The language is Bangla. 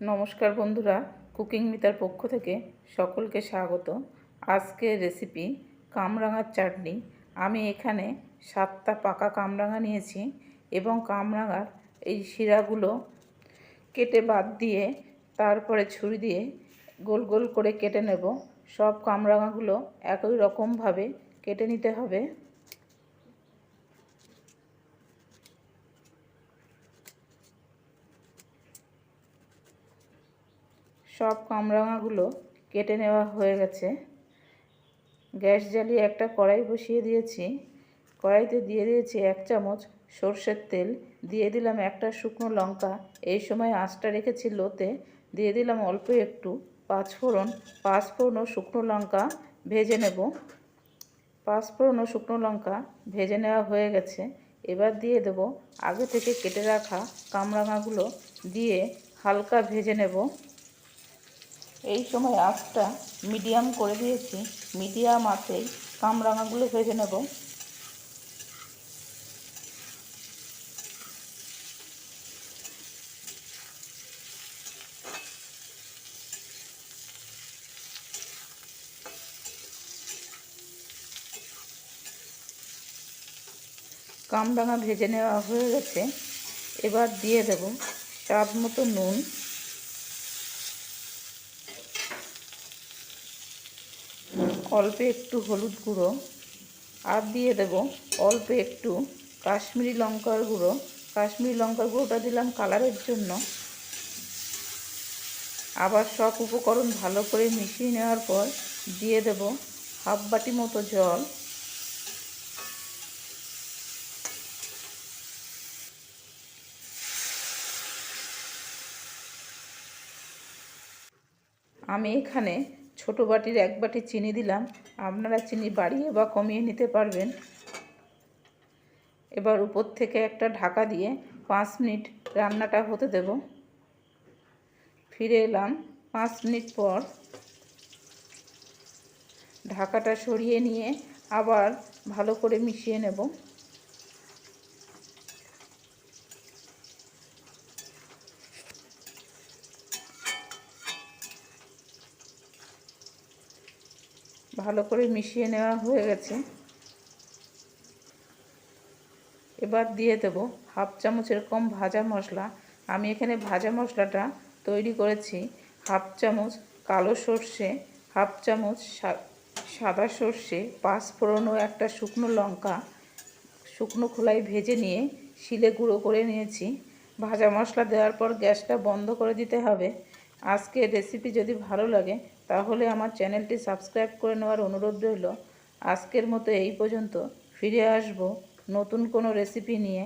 নমস্কার বন্ধুরা, কুকিং মিতার পক্ষ থেকে সকলকে স্বাগত। আজকের রেসিপি কামরাঙার চাটনি। আমি এখানে সাতটা পাকা কামরাঙা নিয়েছি এবং কামরাঙার এই শিরাগুলো কেটে বাদ দিয়ে, তারপরে ছুরি দিয়ে গোল গোল করে কেটে নেব। সব কামরাঙাগুলো একই রকমভাবে কেটে নিতে হবে। সব কামরাঙাগুলো কেটে নেওয়া হয়ে গেছে। গ্যাস জ্বালিয়ে একটা কড়াই বসিয়ে দিয়েছি। কড়াইতে দিয়ে দিয়েছি এক চামচ সর্ষের তেল। দিয়ে দিলাম একটা শুকনো লঙ্কা। এই সময় আঁচটা রেখেছি লোতে। দিয়ে দিলাম অল্প একটু পাঁচফোড়ন পাঁচফোড়ন ও শুকনো লঙ্কা ভেজে নেব। পাঁচফোড়ন ও শুকনো লঙ্কা ভেজে নেওয়া হয়ে গেছে। এবার দিয়ে দেব আগে থেকে কেটে রাখা কামরাঙাগুলো দিয়ে হালকা ভেজে নেব। এই সময় আঁচটা মিডিয়াম করে দিয়েছি। মিডিয়াম আঁচেই কামরাঙাগুলো ভেজে নেব। কামরাঙা ভেজে নেওয়া হয়ে গেছে। এবার দিয়ে দেব স্বাদ মতো নুন। অল্প একটু হলুদ গুঁড়ো। আর দিয়ে দেব অল্প একটু কাশ্মীরি লঙ্কার গুঁড়ো। কাশ্মীরি লঙ্কার গুঁড়োটা দিলাম কালারের জন্য। আবার সব উপকরণ ভালো করে মিশিয়ে নেওয়ার পর দিয়ে দেব হাফ বাটি মতো জল। আমি এখানে ছোট বাটির এক বাটি চিনি দিলাম। আপনারা চিনি বাড়িয়ে বা কমিয়ে নিতে পারবেন। এবার উপর থেকে একটা ঢাকা দিয়ে পাঁচ মিনিট রান্নাটা হতে দেব। ফিরে এলাম পাঁচ মিনিট পর। ঢাকাটা সরিয়ে নিয়ে আবার ভালো করে মিশিয়ে নেব। ভালো করে মিশিয়ে নেওয়া হয়ে গেছে। এবার দিয়ে দেব হাফ চামচের কম ভাজা মশলা। আমি এখানে ভাজা মশলাটা তৈরি করেছি। হাফ চামচ কালো সর্ষে, হাফ চামচ সাদা সর্ষে পাঁচফোড়ন ও একটা শুকনো লঙ্কা, শুকনো খোলায় ভেজে নিয়ে শিলে গুঁড়ো করে নিয়েছি। ভাজা মশলা দেওয়ার পর গ্যাসটা বন্ধ করে দিতে হবে। আজকে রেসিপি যদি ভালো লাগে তাহলে আমার চ্যানেলটি সাবস্ক্রাইব করে নেওয়ার অনুরোধ রইল। আজকের মতো এই পর্যন্ত। ফিরে আসব নতুন কোনো রেসিপি নিয়ে।